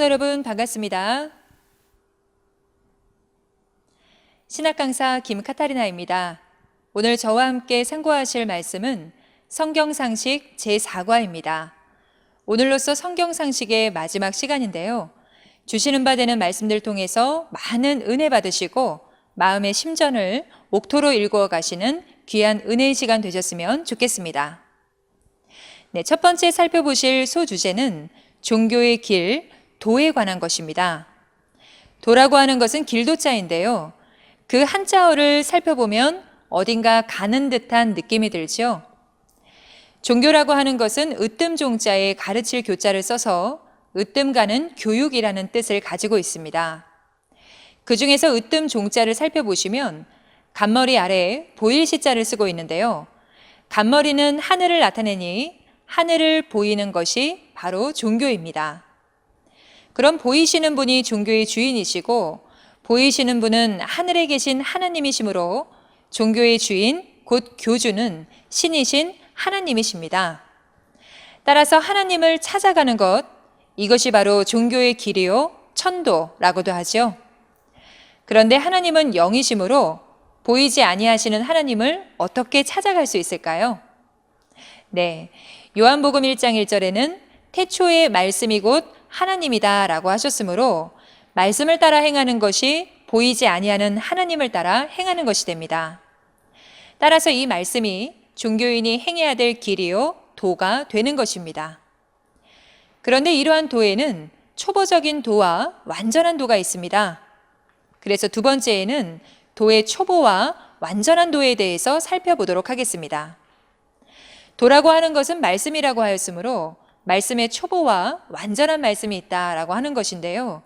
성도 여러분 반갑습니다. 신학 강사 김카타리나입니다. 오늘 저와 함께 상고하실 말씀은 성경 상식 제4과입니다. 오늘로써 성경 상식의 마지막 시간인데요. 주시는 바 되는 말씀들 통해서 많은 은혜 받으시고 마음의 심전을 옥토로 읽어 가시는 귀한 은혜의 시간 되셨으면 좋겠습니다. 네, 첫 번째 살펴보실 소주제는 종교의 길, 도에 관한 것입니다. 도라고 하는 것은 길도자인데요. 그 한자어를 살펴보면 어딘가 가는 듯한 느낌이 들죠. 종교라고 하는 것은 으뜸 종자에 가르칠 교자를 써서 으뜸 가는 교육이라는 뜻을 가지고 있습니다. 그 중에서 으뜸 종자를 살펴보시면 간머리 아래에 보일 시자를 쓰고 있는데요. 간머리는 하늘을 나타내니 하늘을 보이는 것이 바로 종교입니다. 그럼 보이시는 분이 종교의 주인이시고 보이시는 분은 하늘에 계신 하나님이시므로 종교의 주인 곧 교주는 신이신 하나님이십니다. 따라서 하나님을 찾아가는 것 이것이 바로 종교의 길이요 천도라고도 하죠. 그런데 하나님은 영이시므로 보이지 아니하시는 하나님을 어떻게 찾아갈 수 있을까요? 네. 요한복음 1장 1절에는 태초의 말씀이 곧 하나님이다 라고 하셨으므로 말씀을 따라 행하는 것이 보이지 아니하는 하나님을 따라 행하는 것이 됩니다. 따라서 이 말씀이 종교인이 행해야 될 길이요 도가 되는 것입니다. 그런데 이러한 도에는 초보적인 도와 완전한 도가 있습니다. 그래서 두 번째에는 도의 초보와 완전한 도에 대해서 살펴보도록 하겠습니다. 도라고 하는 것은 말씀이라고 하였으므로 말씀의 초보와 완전한 말씀이 있다라고 하는 것인데요.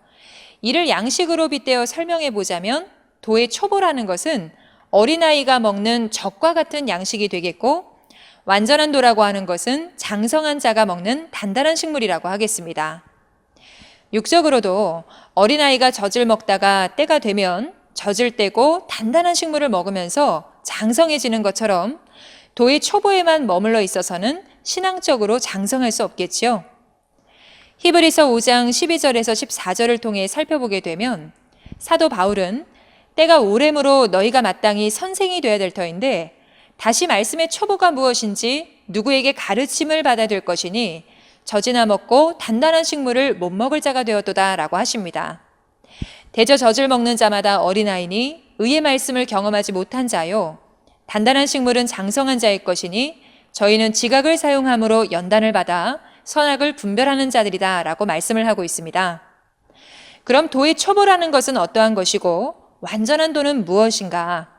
이를 양식으로 빗대어 설명해 보자면 도의 초보라는 것은 어린아이가 먹는 적과 같은 양식이 되겠고 완전한 도라고 하는 것은 장성한 자가 먹는 단단한 식물이라고 하겠습니다. 육적으로도 어린아이가 젖을 먹다가 때가 되면 젖을 떼고 단단한 식물을 먹으면서 장성해지는 것처럼 도의 초보에만 머물러 있어서는 신앙적으로 장성할 수 없겠지요. 히브리서 5장 12절에서 14절을 통해 살펴보게 되면 사도 바울은 때가 오래므로 너희가 마땅히 선생이 되어야 될 터인데 다시 말씀의 초보가 무엇인지 누구에게 가르침을 받아야 될 것이니 젖이나 먹고 단단한 식물을 못 먹을 자가 되었도다 라고 하십니다. 대저 젖을 먹는 자마다 어린아이니 의의 말씀을 경험하지 못한 자요. 단단한 식물은 장성한 자의 것이니 저희는 지각을 사용함으로 연단을 받아 선악을 분별하는 자들이다 라고 말씀을 하고 있습니다. 그럼 도의 초보라는 것은 어떠한 것이고 완전한 도는 무엇인가?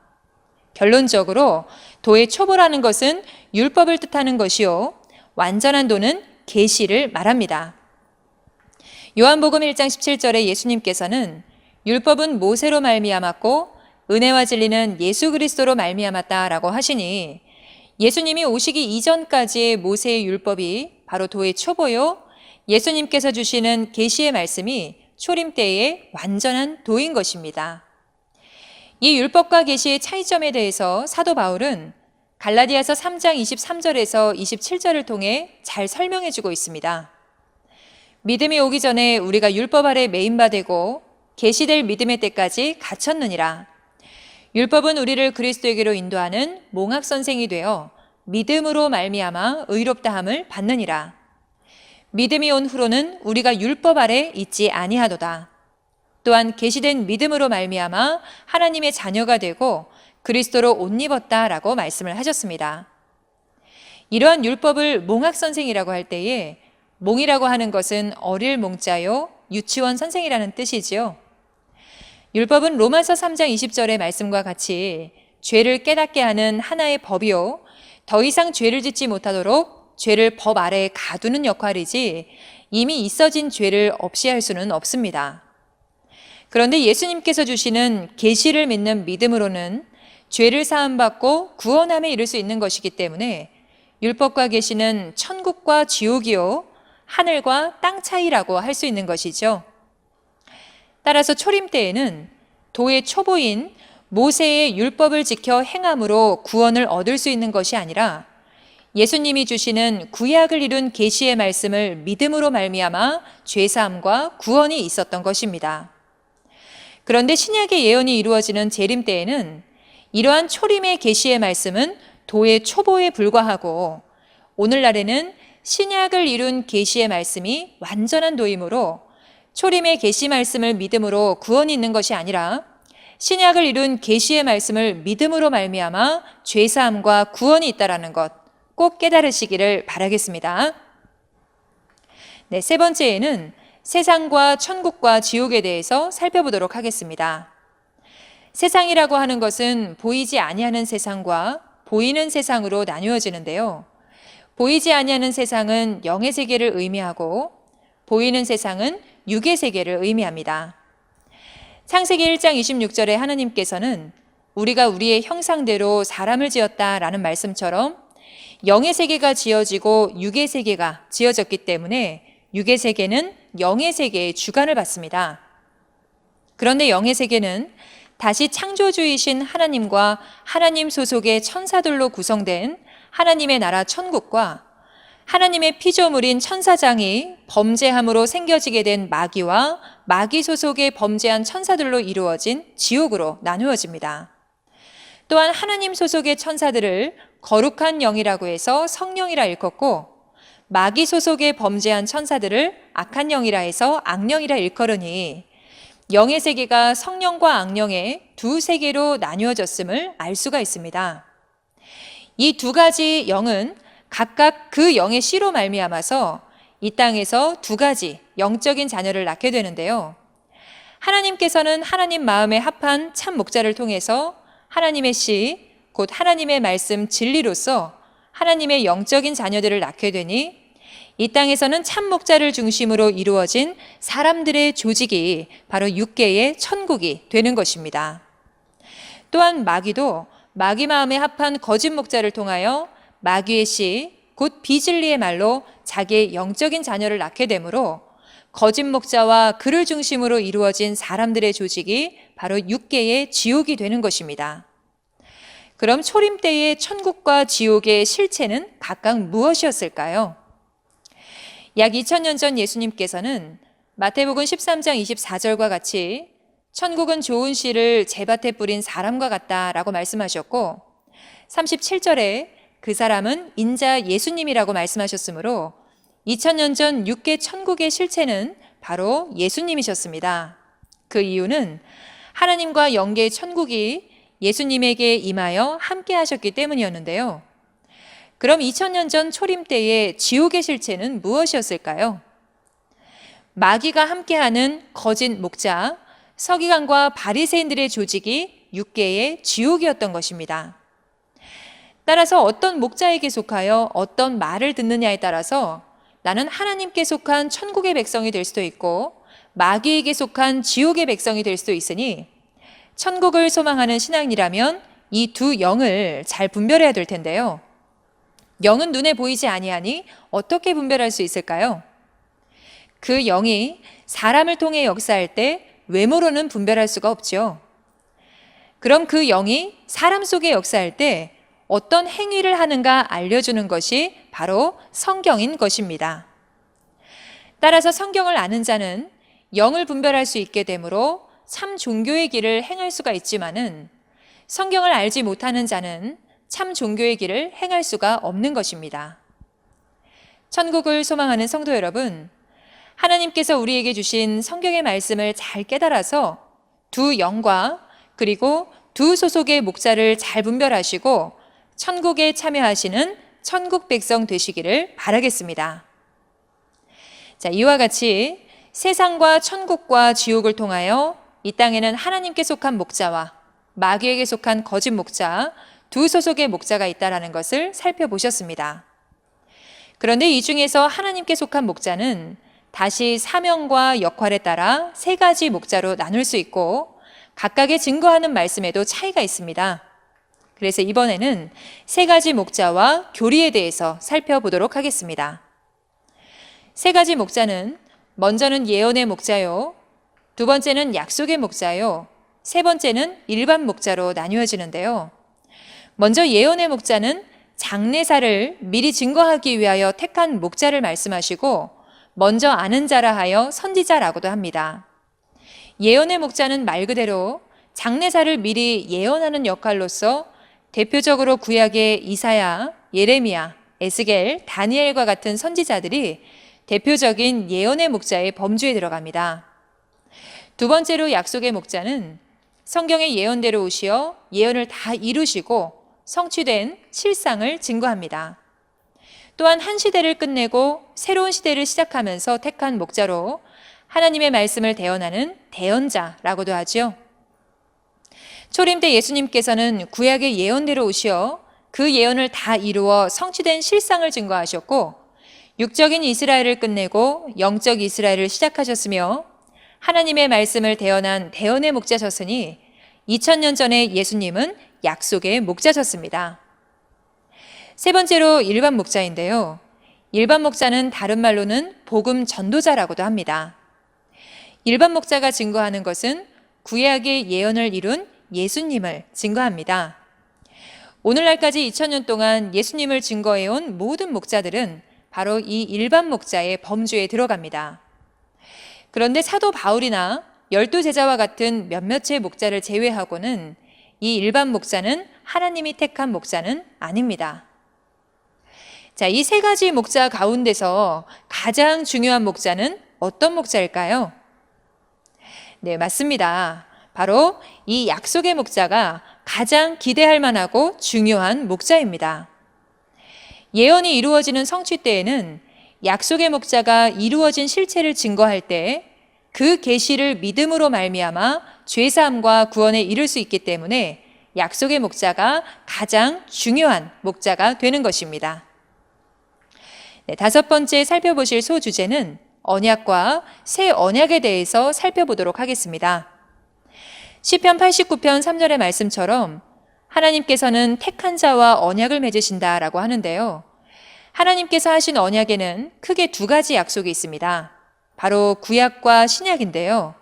결론적으로 도의 초보라는 것은 율법을 뜻하는 것이요. 완전한 도는 계시를 말합니다. 요한복음 1장 17절에 예수님께서는 율법은 모세로 말미암았고 은혜와 진리는 예수 그리스도로 말미암았다라고 하시니 예수님이 오시기 이전까지의 모세의 율법이 바로 도의 초보요 예수님께서 주시는 계시의 말씀이 초림 때의 완전한 도인 것입니다. 이 율법과 계시의 차이점에 대해서 사도 바울은 갈라디아서 3장 23절에서 27절을 통해 잘 설명해 주고 있습니다. 믿음이 오기 전에 우리가 율법 아래 메인바 되고 계시될 믿음의 때까지 갇혔느니라. 율법은 우리를 그리스도에게로 인도하는 몽학 선생이 되어 믿음으로 말미암아 의롭다함을 받느니라. 믿음이 온 후로는 우리가 율법 아래 있지 아니하도다. 또한 계시된 믿음으로 말미암아 하나님의 자녀가 되고 그리스도로 옷 입었다라고 말씀을 하셨습니다. 이러한 율법을 몽학 선생이라고 할 때에 몽이라고 하는 것은 어릴 몽자요 유치원 선생이라는 뜻이지요. 율법은 로마서 3장 20절의 말씀과 같이 죄를 깨닫게 하는 하나의 법이요. 더 이상 죄를 짓지 못하도록 죄를 법 아래에 가두는 역할이지 이미 있어진 죄를 없이 할 수는 없습니다. 그런데 예수님께서 주시는 계시를 믿는 믿음으로는 죄를 사함받고 구원함에 이를 수 있는 것이기 때문에 율법과 계시는 천국과 지옥이요 하늘과 땅 차이라고 할 수 있는 것이죠. 따라서 초림 때에는 도의 초보인 모세의 율법을 지켜 행함으로 구원을 얻을 수 있는 것이 아니라 예수님이 주시는 구약을 이룬 계시의 말씀을 믿음으로 말미암아 죄 사함과 구원이 있었던 것입니다. 그런데 신약의 예언이 이루어지는 재림 때에는 이러한 초림의 계시의 말씀은 도의 초보에 불과하고 오늘날에는 신약을 이룬 계시의 말씀이 완전한 도임으로 초림의 계시 말씀을 믿음으로 구원이 있는 것이 아니라 신약을 이룬 계시의 말씀을 믿음으로 말미암아 죄 사함과 구원이 있다라는 것 꼭 깨달으시기를 바라겠습니다. 네, 세 번째에는 세상과 천국과 지옥에 대해서 살펴보도록 하겠습니다. 세상이라고 하는 것은 보이지 아니하는 세상과 보이는 세상으로 나누어지는데요. 보이지 아니하는 세상은 영의 세계를 의미하고 보이는 세상은 육의 세계를 의미합니다. 창세기 1장 26절에 하나님께서는 우리가 우리의 형상대로 사람을 지었다라는 말씀처럼 영의 세계가 지어지고 육의 세계가 지어졌기 때문에 육의 세계는 영의 세계의 주관을 받습니다. 그런데 영의 세계는 다시 창조주이신 하나님과 하나님 소속의 천사들로 구성된 하나님의 나라 천국과 하나님의 피조물인 천사장이 범죄함으로 생겨지게 된 마귀와 마귀 소속의 범죄한 천사들로 이루어진 지옥으로 나누어집니다. 또한 하나님 소속의 천사들을 거룩한 영이라고 해서 성령이라 일컫고 마귀 소속의 범죄한 천사들을 악한 영이라 해서 악령이라 일컬으니 영의 세계가 성령과 악령의 두 세계로 나뉘어졌음을 알 수가 있습니다. 이 두 가지 영은 각각 그 영의 씨로 말미암아서 이 땅에서 두 가지 영적인 자녀를 낳게 되는데요. 하나님께서는 하나님 마음에 합한 참 목자를 통해서 하나님의 씨, 곧 하나님의 말씀 진리로서 하나님의 영적인 자녀들을 낳게 되니 이 땅에서는 참 목자를 중심으로 이루어진 사람들의 조직이 바로 육계의 천국이 되는 것입니다. 또한 마귀도 마귀 마음에 합한 거짓 목자를 통하여 마귀의 씨, 곧 비진리의 말로 자기의 영적인 자녀를 낳게 되므로 거짓 목자와 그를 중심으로 이루어진 사람들의 조직이 바로 육계의 지옥이 되는 것입니다. 그럼 초림 때의 천국과 지옥의 실체는 각각 무엇이었을까요? 약 2000년 전 예수님께서는 마태복음 13장 24절과 같이 천국은 좋은 씨를 제밭에 뿌린 사람과 같다라고 말씀하셨고 37절에 그 사람은 인자 예수님이라고 말씀하셨으므로 2000년 전 육계 천국의 실체는 바로 예수님이셨습니다. 그 이유는 하나님과 영계의 천국이 예수님에게 임하여 함께 하셨기 때문이었는데요. 그럼 2000년 전 초림 때의 지옥의 실체는 무엇이었을까요? 마귀가 함께하는 거짓 목자, 서기관과 바리새인들의 조직이 육계의 지옥이었던 것입니다. 따라서 어떤 목자에게 속하여 어떤 말을 듣느냐에 따라서 나는 하나님께 속한 천국의 백성이 될 수도 있고 마귀에게 속한 지옥의 백성이 될 수도 있으니 천국을 소망하는 신앙이라면 이 두 영을 잘 분별해야 될 텐데요. 영은 눈에 보이지 아니하니 어떻게 분별할 수 있을까요? 그 영이 사람을 통해 역사할 때 외모로는 분별할 수가 없죠. 그럼 그 영이 사람 속에 역사할 때 어떤 행위를 하는가 알려주는 것이 바로 성경인 것입니다. 따라서 성경을 아는 자는 영을 분별할 수 있게 되므로 참 종교의 길을 행할 수가 있지만은 성경을 알지 못하는 자는 참 종교의 길을 행할 수가 없는 것입니다. 천국을 소망하는 성도 여러분, 하나님께서 우리에게 주신 성경의 말씀을 잘 깨달아서 두 영과 그리고 두 소속의 목자를 잘 분별하시고 천국에 참여하시는 천국 백성 되시기를 바라겠습니다. 자, 이와 같이 세상과 천국과 지옥을 통하여 이 땅에는 하나님께 속한 목자와 마귀에게 속한 거짓 목자, 두 소속의 목자가 있다라는 것을 살펴보셨습니다. 그런데 이 중에서 하나님께 속한 목자는 다시 사명과 역할에 따라 세 가지 목자로 나눌 수 있고 각각의 증거하는 말씀에도 차이가 있습니다. 그래서 이번에는 세 가지 목자와 교리에 대해서 살펴보도록 하겠습니다. 세 가지 목자는 먼저는 예언의 목자요. 두 번째는 약속의 목자요. 세 번째는 일반 목자로 나뉘어지는데요. 먼저 예언의 목자는 장례사를 미리 증거하기 위하여 택한 목자를 말씀하시고 먼저 아는 자라 하여 선지자라고도 합니다. 예언의 목자는 말 그대로 장례사를 미리 예언하는 역할로서 대표적으로 구약의 이사야, 예레미야, 에스겔, 다니엘과 같은 선지자들이 대표적인 예언의 목자의 범주에 들어갑니다. 두 번째로 약속의 목자는 성경의 예언대로 오시어 예언을 다 이루시고 성취된 실상을 증거합니다. 또한 한 시대를 끝내고 새로운 시대를 시작하면서 택한 목자로 하나님의 말씀을 대언하는 대언자라고도 하지요. 초림 때 예수님께서는 구약의 예언대로 오시어 그 예언을 다 이루어 성취된 실상을 증거하셨고 육적인 이스라엘을 끝내고 영적 이스라엘을 시작하셨으며 하나님의 말씀을 대언한 대언의 목자셨으니 2000년 전에 예수님은 약속의 목자셨습니다. 세 번째로 일반 목자인데요. 일반 목자는 다른 말로는 복음 전도자라고도 합니다. 일반 목자가 증거하는 것은 구약의 예언을 이룬 예수님을 증거합니다. 오늘날까지 2000년 동안 예수님을 증거해온 모든 목자들은 바로 이 일반 목자의 범주에 들어갑니다. 그런데 사도 바울이나 열두 제자와 같은 몇몇의 목자를 제외하고는 이 일반 목자는 하나님이 택한 목자는 아닙니다. 자, 이 세 가지 목자 가운데서 가장 중요한 목자는 어떤 목자일까요? 네, 맞습니다. 바로 이 약속의 목자가 가장 기대할 만하고 중요한 목자입니다. 예언이 이루어지는 성취 때에는 약속의 목자가 이루어진 실체를 증거할 때 그 계시를 믿음으로 말미암아 죄 사함과 구원에 이를 수 있기 때문에 약속의 목자가 가장 중요한 목자가 되는 것입니다. 네, 다섯 번째 살펴보실 소주제는 언약과 새 언약에 대해서 살펴보도록 하겠습니다. 시편 89편 3절의 말씀처럼 하나님께서는 택한 자와 언약을 맺으신다라고 하는데요. 하나님께서 하신 언약에는 크게 두 가지 약속이 있습니다. 바로 구약과 신약인데요.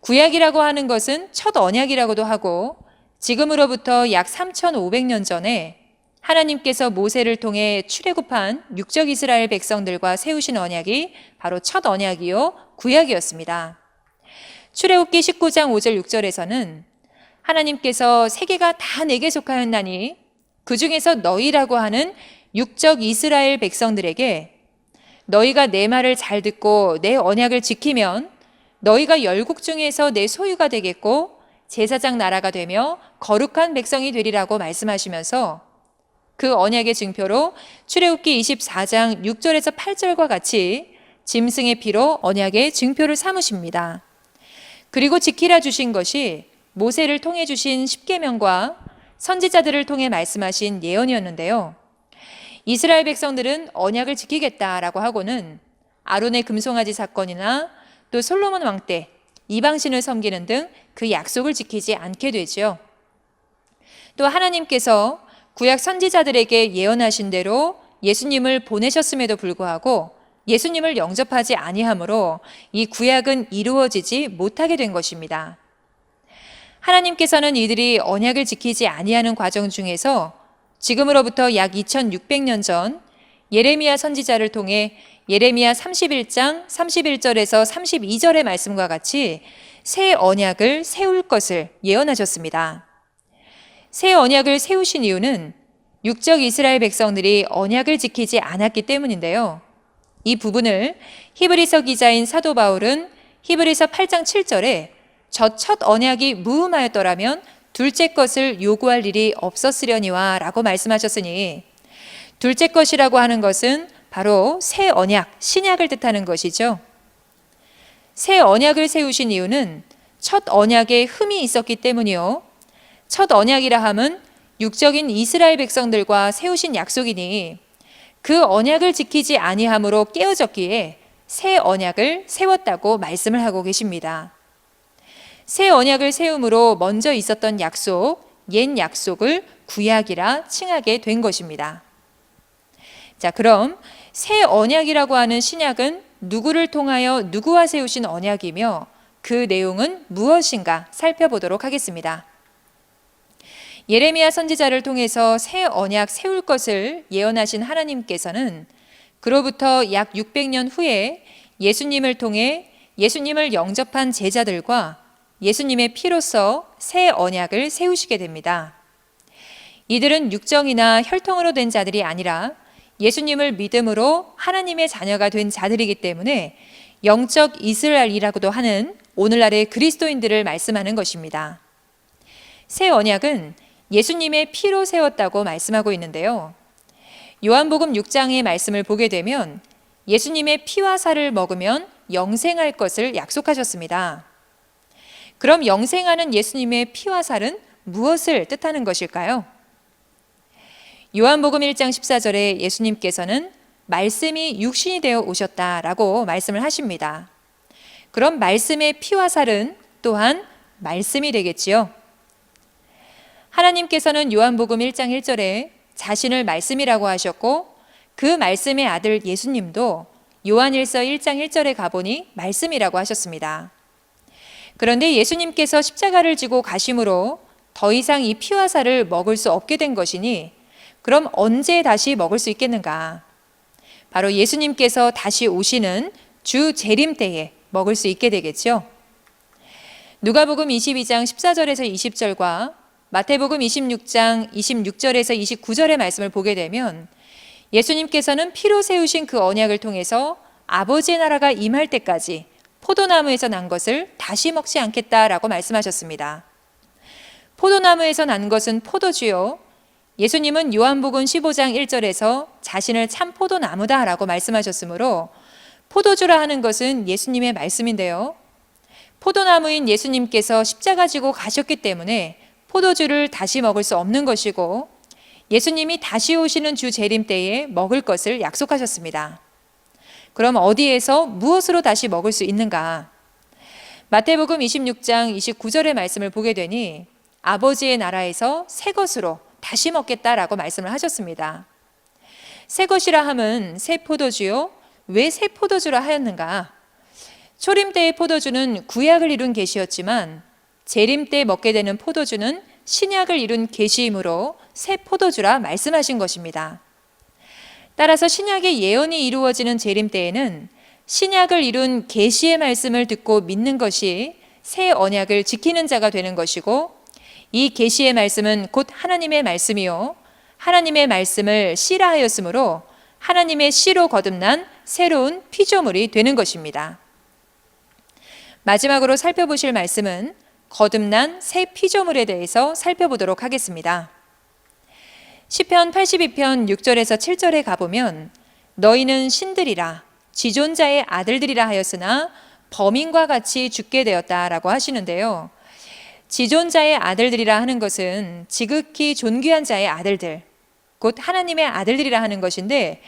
구약이라고 하는 것은 첫 언약이라고도 하고 지금으로부터 약 3,500년 전에 하나님께서 모세를 통해 출애굽한 육적 이스라엘 백성들과 세우신 언약이 바로 첫 언약이요 구약이었습니다. 출애굽기 19장 5절 6절에서는 하나님께서 세계가 다 내게 속하였나니 그 중에서 너희라고 하는 육적 이스라엘 백성들에게 너희가 내 말을 잘 듣고 내 언약을 지키면 너희가 열국 중에서 내 소유가 되겠고 제사장 나라가 되며 거룩한 백성이 되리라고 말씀하시면서 그 언약의 증표로 출애굽기 24장 6절에서 8절과 같이 짐승의 피로 언약의 증표를 삼으십니다. 그리고 지키라 주신 것이 모세를 통해 주신 십계명과 선지자들을 통해 말씀하신 예언이었는데요. 이스라엘 백성들은 언약을 지키겠다라고 하고는 아론의 금송아지 사건이나 또 솔로몬 왕 때 이방신을 섬기는 등 그 약속을 지키지 않게 되죠. 또 하나님께서 구약 선지자들에게 예언하신 대로 예수님을 보내셨음에도 불구하고 예수님을 영접하지 아니하므로 이 구약은 이루어지지 못하게 된 것입니다. 하나님께서는 이들이 언약을 지키지 아니하는 과정 중에서 지금으로부터 약 2600년 전 예레미야 선지자를 통해 예레미야 31장 31절에서 32절의 말씀과 같이 새 언약을 세울 것을 예언하셨습니다. 새 언약을 세우신 이유는 육적 이스라엘 백성들이 언약을 지키지 않았기 때문인데요. 이 부분을 히브리서 기자인 사도 바울은 히브리서 8장 7절에 저 첫 언약이 무음하였더라면 둘째 것을 요구할 일이 없었으려니와 라고 말씀하셨으니 둘째 것이라고 하는 것은 바로 새 언약, 신약을 뜻하는 것이죠. 새 언약을 세우신 이유는 첫 언약에 흠이 있었기 때문이요. 첫 언약이라 함은 육적인 이스라엘 백성들과 세우신 약속이니 그 언약을 지키지 아니함으로 깨어졌기에 새 언약을 세웠다고 말씀을 하고 계십니다. 새 언약을 세움으로 먼저 있었던 약속, 옛 약속을 구약이라 칭하게 된 것입니다. 자, 그럼 새 언약이라고 하는 신약은 누구를 통하여 누구와 세우신 언약이며 그 내용은 무엇인가 살펴보도록 하겠습니다. 예레미야 선지자를 통해서 새 언약 세울 것을 예언하신 하나님께서는 그로부터 약 600년 후에 예수님을 통해 예수님을 영접한 제자들과 예수님의 피로써 새 언약을 세우시게 됩니다. 이들은 육정이나 혈통으로 된 자들이 아니라 예수님을 믿음으로 하나님의 자녀가 된 자들이기 때문에 영적 이스라엘이라고도 하는 오늘날의 그리스도인들을 말씀하는 것입니다. 새 언약은 예수님의 피로 세웠다고 말씀하고 있는데요. 요한복음 6장의 말씀을 보게 되면 예수님의 피와 살을 먹으면 영생할 것을 약속하셨습니다. 그럼 영생하는 예수님의 피와 살은 무엇을 뜻하는 것일까요? 요한복음 1장 14절에 예수님께서는 말씀이 육신이 되어 오셨다라고 말씀을 하십니다. 그럼 말씀의 피와 살은 또한 말씀이 되겠지요. 하나님께서는 요한복음 1장 1절에 자신을 말씀이라고 하셨고 그 말씀의 아들 예수님도 요한일서 1장 1절에 가보니 말씀이라고 하셨습니다. 그런데 예수님께서 십자가를 지고 가심으로 더 이상 이 피와 살을 먹을 수 없게 된 것이니 그럼 언제 다시 먹을 수 있겠는가? 바로 예수님께서 다시 오시는 주 재림 때에 먹을 수 있게 되겠죠. 누가복음 22장 14절에서 20절과 마태복음 26장 26절에서 29절의 말씀을 보게 되면 예수님께서는 피로 세우신 그 언약을 통해서 아버지의 나라가 임할 때까지 포도나무에서 난 것을 다시 먹지 않겠다라고 말씀하셨습니다. 포도나무에서 난 것은 포도주요. 예수님은 요한복음 15장 1절에서 자신을 참 포도나무다라고 말씀하셨으므로 포도주라 하는 것은 예수님의 말씀인데요. 포도나무인 예수님께서 십자가 지고 가셨기 때문에 포도주를 다시 먹을 수 없는 것이고 예수님이 다시 오시는 주 재림 때에 먹을 것을 약속하셨습니다. 그럼 어디에서 무엇으로 다시 먹을 수 있는가? 마태복음 26장 29절의 말씀을 보게 되니 아버지의 나라에서 새 것으로 다시 먹겠다라고 말씀을 하셨습니다. 새 것이라 함은 새 포도주요. 왜 새 포도주라 하였는가? 초림 때의 포도주는 구약을 이룬 계시였지만 재림 때 먹게 되는 포도주는 신약을 이룬 계시이므로 새 포도주라 말씀하신 것입니다. 따라서 신약의 예언이 이루어지는 재림 때에는 신약을 이룬 계시의 말씀을 듣고 믿는 것이 새 언약을 지키는 자가 되는 것이고 이 계시의 말씀은 곧 하나님의 말씀이요 하나님의 말씀을 씨라 하였으므로 하나님의 씨로 거듭난 새로운 피조물이 되는 것입니다. 마지막으로 살펴보실 말씀은 거듭난 새 피조물에 대해서 살펴보도록 하겠습니다. 시편 82편 6절에서 7절에 가보면 너희는 신들이라 지존자의 아들들이라 하였으나 범인과 같이 죽게 되었다라고 하시는데요. 지존자의 아들들이라 하는 것은 지극히 존귀한 자의 아들들, 곧 하나님의 아들들이라 하는 것인데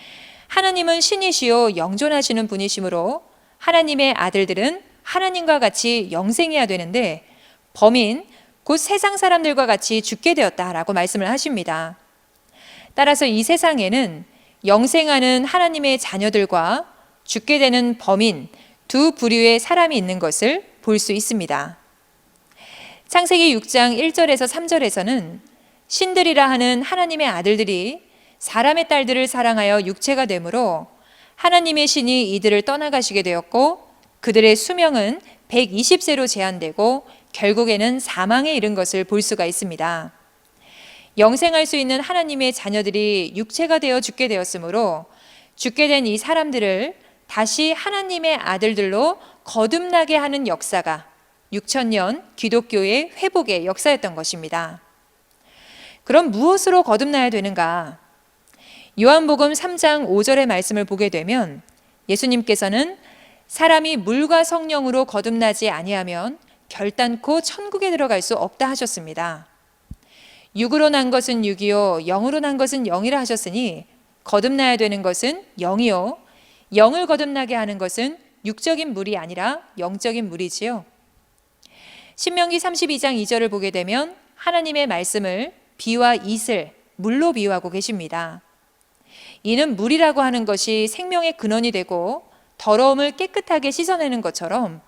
하나님은 신이시요 영존하시는 분이시므로 하나님의 아들들은 하나님과 같이 영생해야 되는데 범인 곧 세상 사람들과 같이 죽게 되었다라고 말씀을 하십니다. 따라서 이 세상에는 영생하는 하나님의 자녀들과 죽게 되는 범인 두 부류의 사람이 있는 것을 볼 수 있습니다. 창세기 6장 1절에서 3절에서는 신들이라 하는 하나님의 아들들이 사람의 딸들을 사랑하여 육체가 되므로 하나님의 신이 이들을 떠나가시게 되었고 그들의 수명은 120세로 제한되고 결국에는 사망에 이른 것을 볼 수가 있습니다. 영생할 수 있는 하나님의 자녀들이 육체가 되어 죽게 되었으므로 죽게 된 이 사람들을 다시 하나님의 아들들로 거듭나게 하는 역사가 6천년 기독교의 회복의 역사였던 것입니다. 그럼 무엇으로 거듭나야 되는가? 요한복음 3장 5절의 말씀을 보게 되면 예수님께서는 사람이 물과 성령으로 거듭나지 아니하면 결단코 천국에 들어갈 수 없다 하셨습니다. 육으로 난 것은 육이요 영으로 난 것은 영이라 하셨으니 거듭나야 되는 것은 영이요 영을 거듭나게 하는 것은 육적인 물이 아니라 영적인 물이지요. 신명기 32장 2절을 보게 되면 하나님의 말씀을 비와 이슬, 물로 비유하고 계십니다. 이는 물이라고 하는 것이 생명의 근원이 되고 더러움을 깨끗하게 씻어내는 것처럼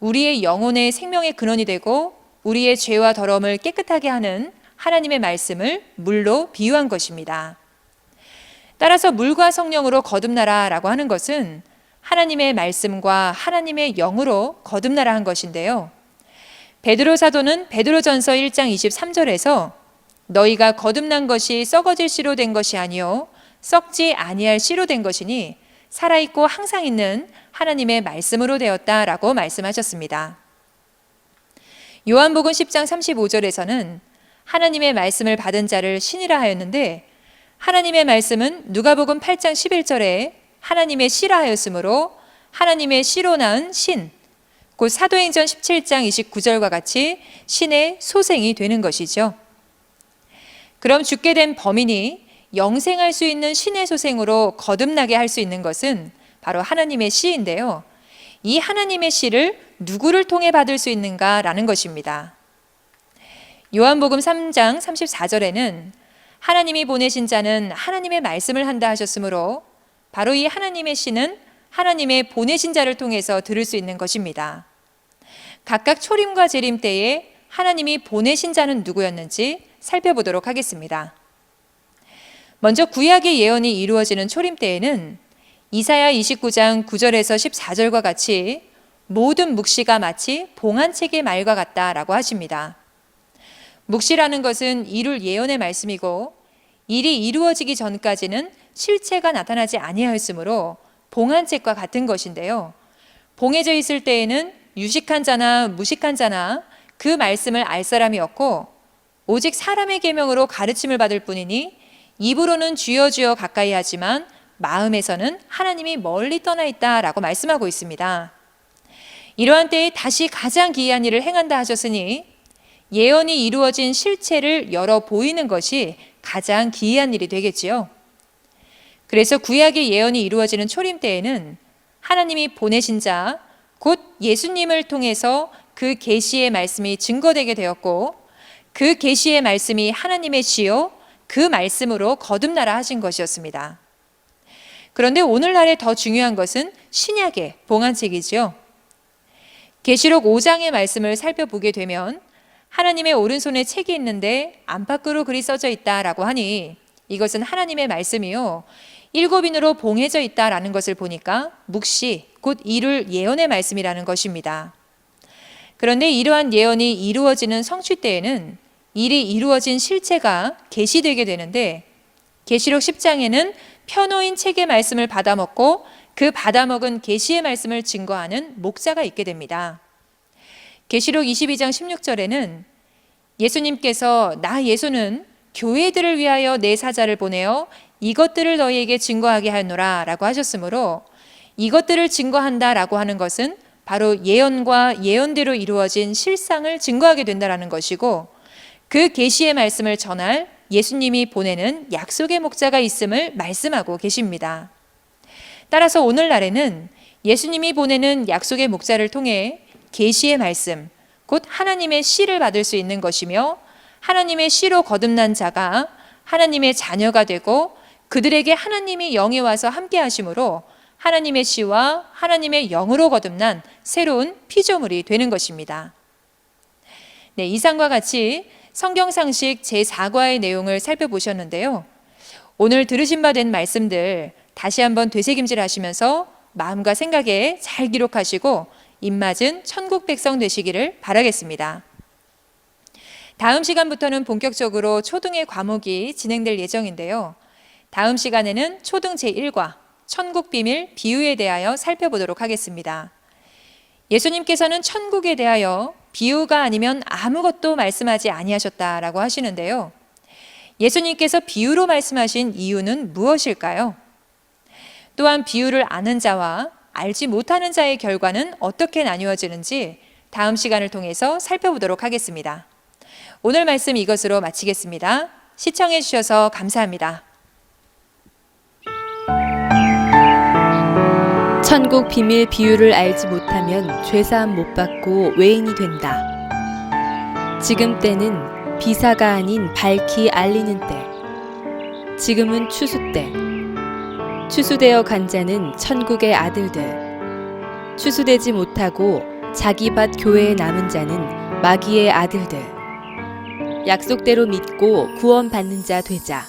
우리의 영혼의 생명의 근원이 되고 우리의 죄와 더러움을 깨끗하게 하는 하나님의 말씀을 물로 비유한 것입니다. 따라서 물과 성령으로 거듭나라라고 하는 것은 하나님의 말씀과 하나님의 영으로 거듭나라 한 것인데요. 베드로 사도는 베드로전서 1장 23절에서 너희가 거듭난 것이 썩어질 씨로 된 것이 아니요 썩지 아니할 씨로 된 것이니 살아있고 항상 있는 하나님의 말씀으로 되었다라고 말씀하셨습니다. 요한복음 10장 35절에서는 하나님의 말씀을 받은 자를 신이라 하였는데 하나님의 말씀은 누가복음 8장 11절에 하나님의 씨라 하였으므로 하나님의 씨로 낳은 신, 곧 사도행전 17장 29절과 같이 신의 소생이 되는 것이죠. 그럼 죽게 된 범인이 영생할 수 있는 신의 소생으로 거듭나게 할 수 있는 것은 바로 하나님의 씨인데요. 이 하나님의 씨를 누구를 통해 받을 수 있는가라는 것입니다. 요한복음 3장 34절에는 하나님이 보내신 자는 하나님의 말씀을 한다 하셨으므로 바로 이 하나님의 씨는 하나님의 보내신 자를 통해서 들을 수 있는 것입니다. 각각 초림과 재림 때에 하나님이 보내신 자는 누구였는지 살펴보도록 하겠습니다. 먼저 구약의 예언이 이루어지는 초림 때에는 이사야 29장 9절에서 14절과 같이 모든 묵시가 마치 봉안책의 말과 같다라고 하십니다. 묵시라는 것은 이룰 예언의 말씀이고 일이 이루어지기 전까지는 실체가 나타나지 아니하였으므로 봉안책과 같은 것인데요. 봉해져 있을 때에는 유식한 자나 무식한 자나 그 말씀을 알 사람이 없고 오직 사람의 계명으로 가르침을 받을 뿐이니 입으로는 주여 주여 가까이 하지만 마음에서는 하나님이 멀리 떠나 있다라고 말씀하고 있습니다. 이러한 때에 다시 가장 기이한 일을 행한다 하셨으니 예언이 이루어진 실체를 열어 보이는 것이 가장 기이한 일이 되겠지요. 그래서 구약의 예언이 이루어지는 초림 때에는 하나님이 보내신 자, 곧 예수님을 통해서 그 계시의 말씀이 증거되게 되었고 그 계시의 말씀이 하나님의 시요 그 말씀으로 거듭나라 하신 것이었습니다. 그런데 오늘날에 더 중요한 것은 신약의 봉안책이지요. 계시록 5장의 말씀을 살펴보게 되면 하나님의 오른손에 책이 있는데 안팎으로 글이 써져 있다라고 하니 이것은 하나님의 말씀이요. 일곱인으로 봉해져 있다라는 것을 보니까 묵시, 곧 이룰 예언의 말씀이라는 것입니다. 그런데 이러한 예언이 이루어지는 성취 때에는 일이 이루어진 실체가 계시되게 되는데 계시록 10장에는 편호인 책의 말씀을 받아먹고 그 받아먹은 계시의 말씀을 증거하는 목자가 있게 됩니다. 계시록 22장 16절에는 예수님께서 나 예수는 교회들을 위하여 내 사자를 보내어 이것들을 너희에게 증거하게 하노라 라고 하셨으므로 이것들을 증거한다라고 하는 것은 바로 예언과 예언대로 이루어진 실상을 증거하게 된다라는 것이고 그 계시의 말씀을 전할 예수님이 보내는 약속의 목자가 있음을 말씀하고 계십니다. 따라서 오늘날에는 예수님이 보내는 약속의 목자를 통해 계시의 말씀, 곧 하나님의 씨를 받을 수 있는 것이며 하나님의 씨로 거듭난 자가 하나님의 자녀가 되고 그들에게 하나님이 영에 와서 함께 하심으로 하나님의 씨와 하나님의 영으로 거듭난 새로운 피조물이 되는 것입니다. 네, 이상과 같이 성경 상식 제4과의 내용을 살펴보셨는데요. 오늘 들으신 바 된 말씀들 다시 한번 되새김질 하시면서 마음과 생각에 잘 기록하시고 입맞은 천국 백성 되시기를 바라겠습니다. 다음 시간부터는 본격적으로 초등의 과목이 진행될 예정인데요. 다음 시간에는 초등 제1과 천국 비밀 비유에 대하여 살펴보도록 하겠습니다. 예수님께서는 천국에 대하여 비유가 아니면 아무것도 말씀하지 아니하셨다라고 하시는데요. 예수님께서 비유로 말씀하신 이유는 무엇일까요? 또한 비유를 아는 자와 알지 못하는 자의 결과는 어떻게 나누어지는지 다음 시간을 통해서 살펴보도록 하겠습니다. 오늘 말씀 이것으로 마치겠습니다. 시청해 주셔서 감사합니다. 천국 비밀 비유를 알지 못하면 죄사함 못 받고 외인이 된다. 지금 때는 비사가 아닌 밝히 알리는 때. 지금은 추수 때. 추수되어 간 자는 천국의 아들들. 추수되지 못하고 자기 밭 교회에 남은 자는 마귀의 아들들. 약속대로 믿고 구원받는 자 되자.